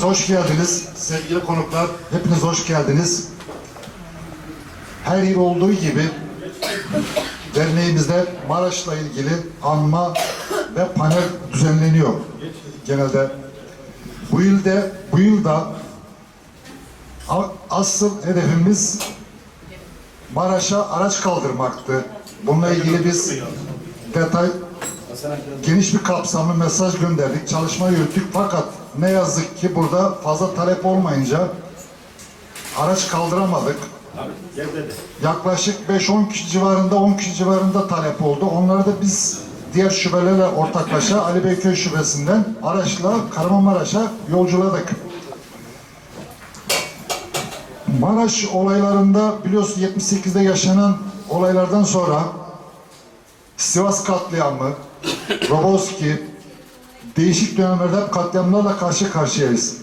Hoş geldiniz sevgili konuklar. Hepiniz hoş geldiniz. Her yıl olduğu gibi derneğimizde Maraş'la ilgili anma ve panel düzenleniyor genelde. Bu yılda bu yılda asıl hedefimiz Maraş'a araç kaldırmaktı. Bununla ilgili biz detay geniş bir kapsamlı mesaj gönderdik, çalışma yürüttük fakat ne yazık ki burada fazla talep olmayınca araç kaldıramadık. Yaklaşık 5-10 kişi civarında, 10 kişi civarında talep oldu. Onları da biz diğer şubelerle ortaklaşa Ali Beyköy şubesinden araçla Kahramanmaraş'a yolculadık. Maraş olaylarında biliyorsun 78'de yaşanan olaylardan sonra Sivas katliamı, Roboski, değişik dönemlerde katliamlarla karşı karşıyayız.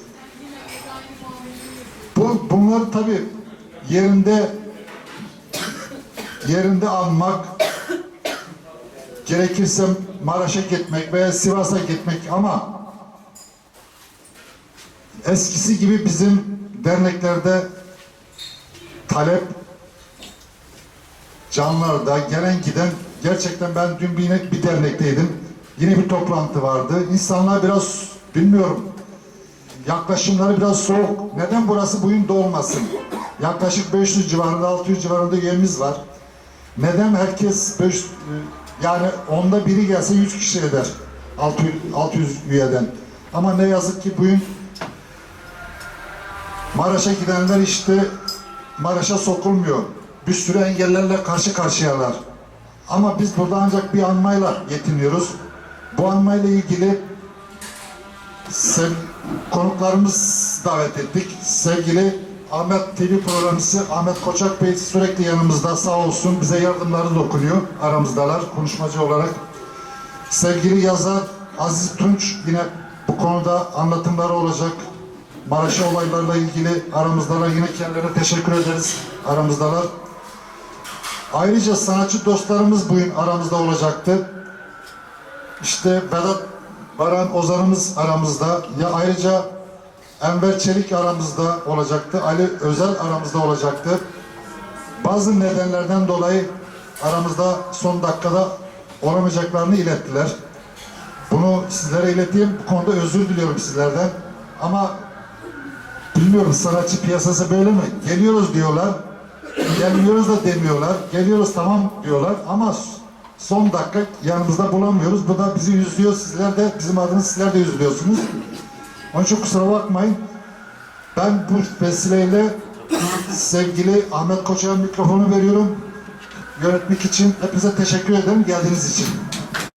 Bu, bunları tabi yerinde yerinde anmak, gerekirse Maraş'a gitmek veya Sivas'a gitmek ama eskisi gibi bizim derneklerde talep canlarda gelen giden gerçekten ben dün bir, bir dernekteydim. Yine bir toplantı vardı. İnsanlar biraz bilmiyorum yaklaşımları biraz soğuk. Neden burası bugün dolmasın? Yaklaşık 500 civarında 600 civarında üyemiz var. Neden herkes 5 yani onda biri gelse 100 kişi eder. 600, 600 üyeden. Ama ne yazık ki bugün Maraş'a gidenler işte Maraş'a sokulmuyor. Bir sürü engellerle karşı karşıyalar. Ama biz burada ancak bir anmayla yetiniyoruz. Bu anmayla ilgili konuklarımız davet ettik. Sevgili Ahmet TV programcısı Ahmet Koçak Bey sürekli yanımızda sağ olsun. Bize yardımları dokunuyor. Aramızdalar konuşmacı olarak. Sevgili yazar Aziz Tunç yine bu konuda anlatımları olacak. Maraş olaylarla ilgili aramızdalar. Yine kendilerine teşekkür ederiz. Aramızdalar. Ayrıca sanatçı dostlarımız bugün aramızda olacaktı. İşte Vedat Baran Ozan'ımız aramızda. Ya ayrıca Enver Çelik aramızda olacaktı. Ali Özel aramızda olacaktı. Bazı nedenlerden dolayı aramızda son dakikada olamayacaklarını ilettiler. Bunu sizlere ileteyim. Bu konuda özür diliyorum sizlerden. Ama bilmiyorum sanatçı piyasası böyle mi? Geliyoruz diyorlar. Gelmiyoruz da demiyorlar. Geliyoruz tamam diyorlar ama son dakika yanımızda bulamıyoruz. Bu da bizi üzüyor. Sizler de bizim adınız sizler de üzülüyorsunuz. Onun için kusura bakmayın. Ben bu vesileyle sevgili Ahmet Koç'a mikrofonu veriyorum. Yönetmek için hepinize teşekkür ederim geldiğiniz için.